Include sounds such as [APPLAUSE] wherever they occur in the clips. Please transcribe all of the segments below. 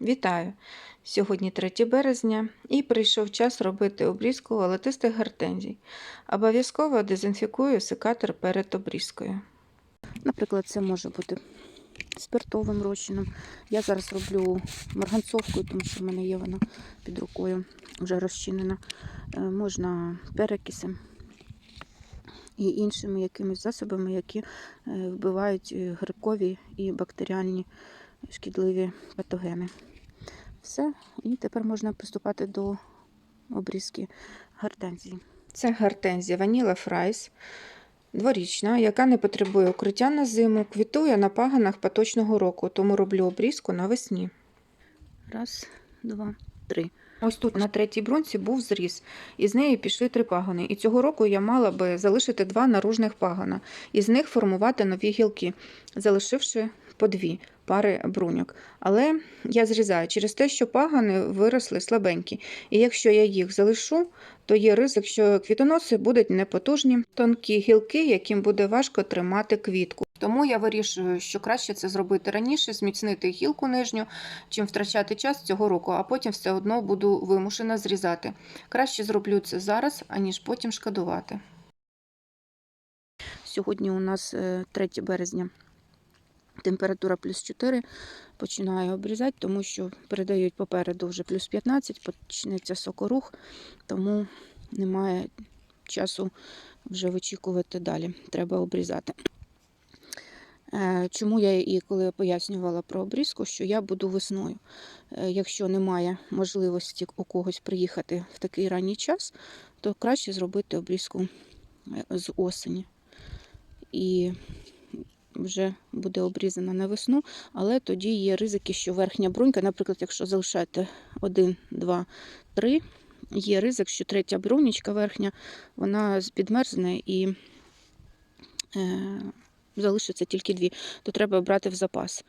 Вітаю! Сьогодні 3 березня і прийшов час робити обрізку волотистих гортензій. Обов'язково дезінфікую секатор перед обрізкою. Наприклад, це може бути спиртовим розчином. Я зараз роблю марганцовкою, тому що в мене є вона під рукою вже розчинена. Е, Можна перекисем і іншими якимись засобами, які е, вбивають е, грибкові і бактеріальні шкідливі патогени. Все, і тепер можна приступати до обрізки гортензії. Це гортензія Ваніла Фрайс, дворічна, яка не потребує укриття на зиму, квітує на паганах поточного року, тому роблю обрізку навесні. Раз, два, три. Ось тут на третій бронці був зріз, і з неї пішли три пагони. І цього року я мала би залишити два наружних пагона, і з них формувати нові гілки, залишивши по дві пари бруньок. Але я зрізаю через те, що пагони виросли слабенькі. І якщо я їх залишу, то є ризик, що квітоноси будуть непотужні, тонкі гілки, яким буде важко тримати квітку. Тому я вирішую, що краще це зробити раніше, зміцнити гілку нижню, чим втрачати час цього року, а потім все одно буду вимушена зрізати. Краще зроблю це зараз, аніж потім шкодувати. Сьогодні у нас е, 3 березня. Температура плюс 4. Починаю обрізати, тому що передають попереду вже плюс 15, почнеться сокорух, тому немає часу вже вичікувати далі. Треба обрізати. Е, Чому я і коли пояснювала про обрізку, що я буду весною. Е, Якщо немає можливості у когось приїхати в такий ранній час, то краще зробити обрізку е, з осені. І вже буде обрізана на весну, але тоді є ризики, що верхня брунька, наприклад, якщо залишаєте 1, 2, 3, є ризик, що третя брунічка верхня, вона підмерзне і е, залишиться тільки дві, то треба брати в запас.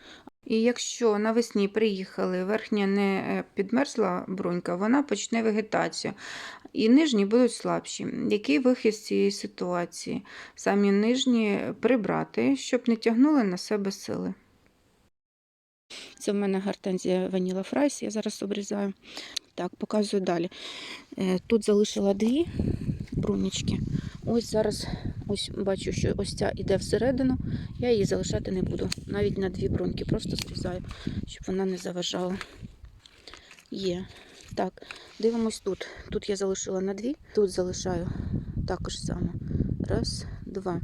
І якщо навесні приїхали, верхня не е, підмерзла брунька, вона почне вегетацію, і нижні будуть слабші. Який вихід з цієї ситуації? Самі нижні прибрати, щоб не тягнули на себе сили. Це в мене гортензія Ваніла Фрайс, я зараз обрізаю. Так, показую далі. Е, Тут залишила дві брунічки. Ось зараз ось бачу, що ось ця іде всередину. Я її залишати не буду. Навіть на дві бруньки, просто зрізаю, щоб вона не заважала. Є. Так, дивимось тут. Тут я залишила на дві, тут залишаю також само. Раз, два.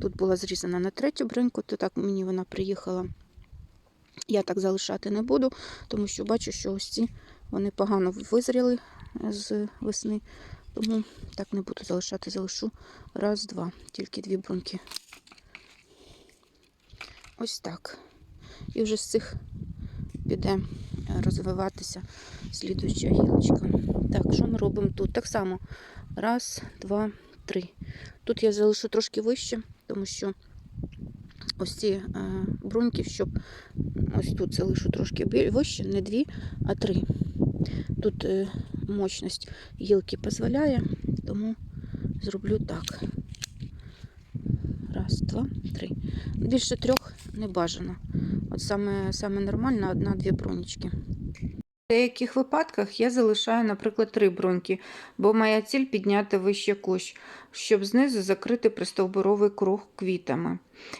Тут була зрізана на третю бруньку, то так мені вона приїхала. Я так залишати не буду, тому що бачу, що ось ці вони погано визріли з весни. Тому так не буду залишати, залишу раз, два, тільки дві бруньки. Ось так. І вже з цих піде розвиватися слідуюча гілочка. Так, що ми робимо тут? Так само. Раз, два, три. Тут я залишу трошки вище, тому що ось ці е, бруньки, щоб ось тут залишу трошки вище, не дві, а три. Тут е, мощність гілки дозволяє, тому зроблю так. Раз, два, три. Більше трьох не бажано. От саме, саме нормально одна-дві брунічки. В деяких випадках я залишаю, наприклад, три бруньки, бо моя ціль підняти вище кущ, щоб знизу закрити пристовбуровий круг квітами.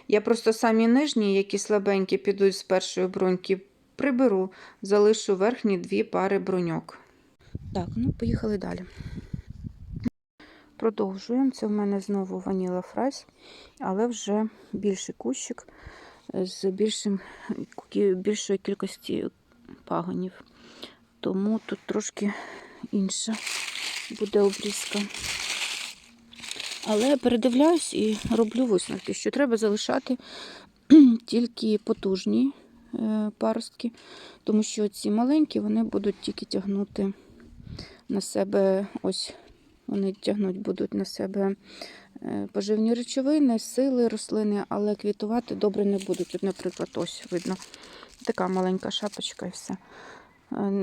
Я просто самі нижні, які слабенькі підуть з першої бруньки, приберу, залишу верхні дві пари бруньок. Так, ну поїхали далі. Продовжуємо. Це в мене знову ваніла фрайс, але вже більший кущик з більшим, більшою кількості пагонів. Тому тут трошки інша буде обрізка. Але передивляюсь і роблю висновки, що треба залишати [CLEARS THROAT] тільки потужні е, паростки, тому що ці маленькі вони будуть тільки тягнути на себе, ось вони тягнуть будуть на себе е, поживні речовини, сили рослини, але квітувати добре не будуть. Тут, наприклад, ось видно така маленька шапочка і все. Е,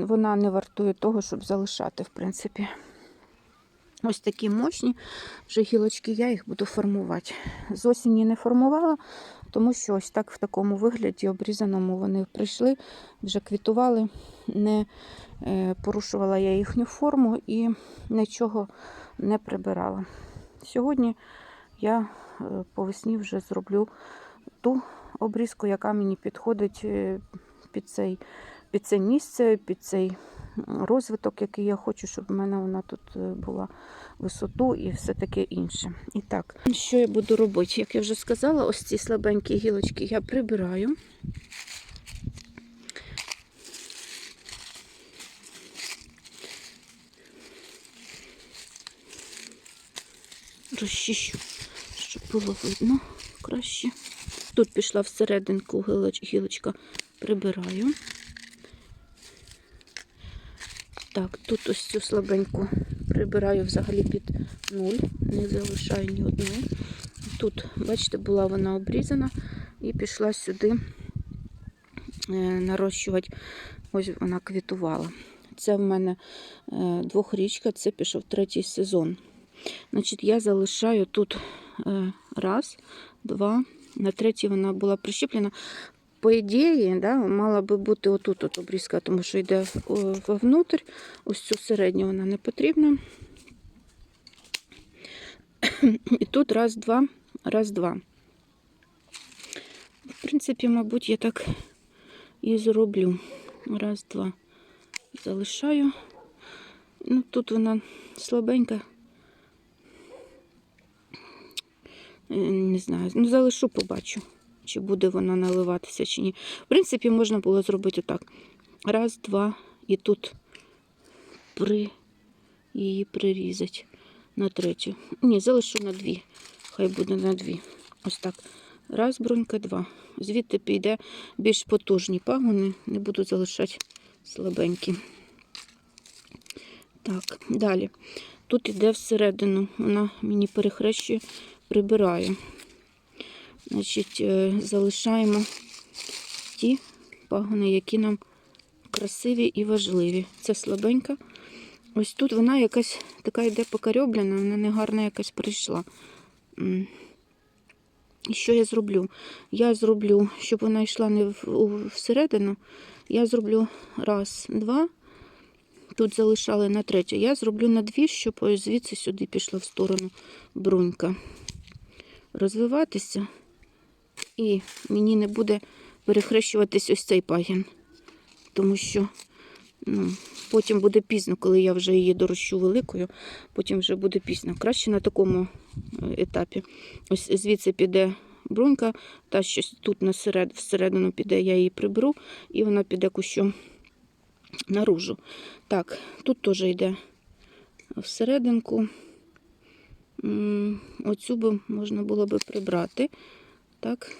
Вона не вартує того, щоб залишати, в принципі. Ось такі мощні вже гілочки, я їх буду формувати. З осені не формувала, тому що ось так в такому вигляді обрізаному вони прийшли, вже квітували, не е, порушувала я їхню форму і нічого не прибирала. Сьогодні я е, по весні вже зроблю ту обрізку, яка мені підходить е, під, цей, під це місце, під цей розвиток, який я хочу, щоб в мене вона тут е, була висоту і все таке інше. І так, що я буду робити? Як я вже сказала, ось ці слабенькі гілочки я прибираю. Розчищу, щоб було видно краще. Тут пішла всерединку гілочка, прибираю. Так, тут ось цю слабеньку прибираю взагалі під нуль, не залишаю ні одної. Тут, бачите, була вона обрізана і пішла сюди е, нарощувати. Ось вона квітувала. Це в мене е, двохрічка, це пішов третій сезон. Значить, я залишаю тут е, раз, два, на третій вона була прищеплена. По ідеї, да, мала би бути отут от обрізка, тому що йде вовнутрь. Ось цю середню вона не потрібна. І тут раз, два, раз, два. В принципі, мабуть, я так і зроблю. Раз, два. Залишаю. Ну, тут вона слабенька. Е, Не знаю. Ну, залишу, побачу, чи буде вона наливатися, чи ні. В принципі, можна було зробити так. Раз, два, і тут при її прирізати на третю. Ні, залишу на дві. Хай буде на дві. Ось так. Раз, бронька, два. Звідти піде більш потужні пагони, не буду залишати слабенькі. Так, далі. Тут іде всередину, вона мені перехрещує, прибираю. Значить, е, залишаємо ті пагони, які нам красиві і важливі. Це слабенька. Ось тут вона якась така йде покарьоблена, вона не гарна якась прийшла. І що я зроблю? Я зроблю, щоб вона йшла не всередину, я зроблю раз, два. Тут залишали на третю. Я зроблю на дві, щоб ось звідси сюди пішла в сторону брунька. Розвиватися. І мені не буде перехрещуватись ось цей пагін. Тому що ну, потім буде пізно, коли я вже її дорощу великою, потім вже буде пізно. Краще на такому е, етапі. Ось звідси піде брунька, та щось тут на серед, всередину піде, я її приберу, і вона піде кущом наружу. Так, тут теж йде всерединку. Оцю би можна було би прибрати. Так.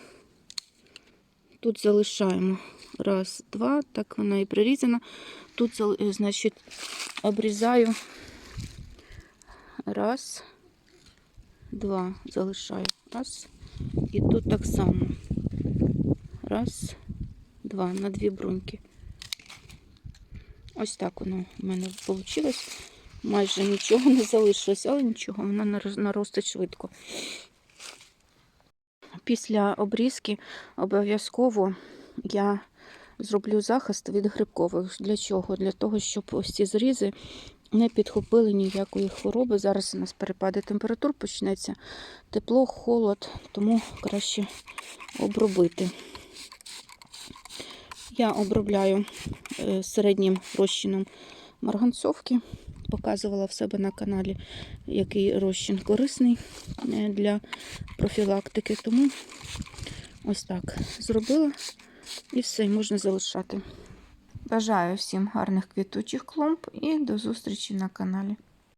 Тут залишаємо раз, два, так вона і прирізана. Тут, е, значить, обрізаю раз, два, залишаю. Раз. І тут так само. Раз, два, на дві бруньки. Ось так воно в мене вийшло. Майже нічого не залишилось, але нічого, вона нар- наростить швидко. Після обрізки обов'язково я зроблю захист від грибкових. Для чого? Для того, щоб ось ці зрізи не підхопили ніякої хвороби. Зараз у нас перепади температур почнеться. Тепло, холод, тому краще обробити. Я обробляю е, середнім розчином марганцовки. Показувала в себе на каналі, який розчин корисний е, для профілактики. Тому ось так зробила і все, можна залишати. Бажаю всім гарних квітучих клумб і до зустрічі на каналі.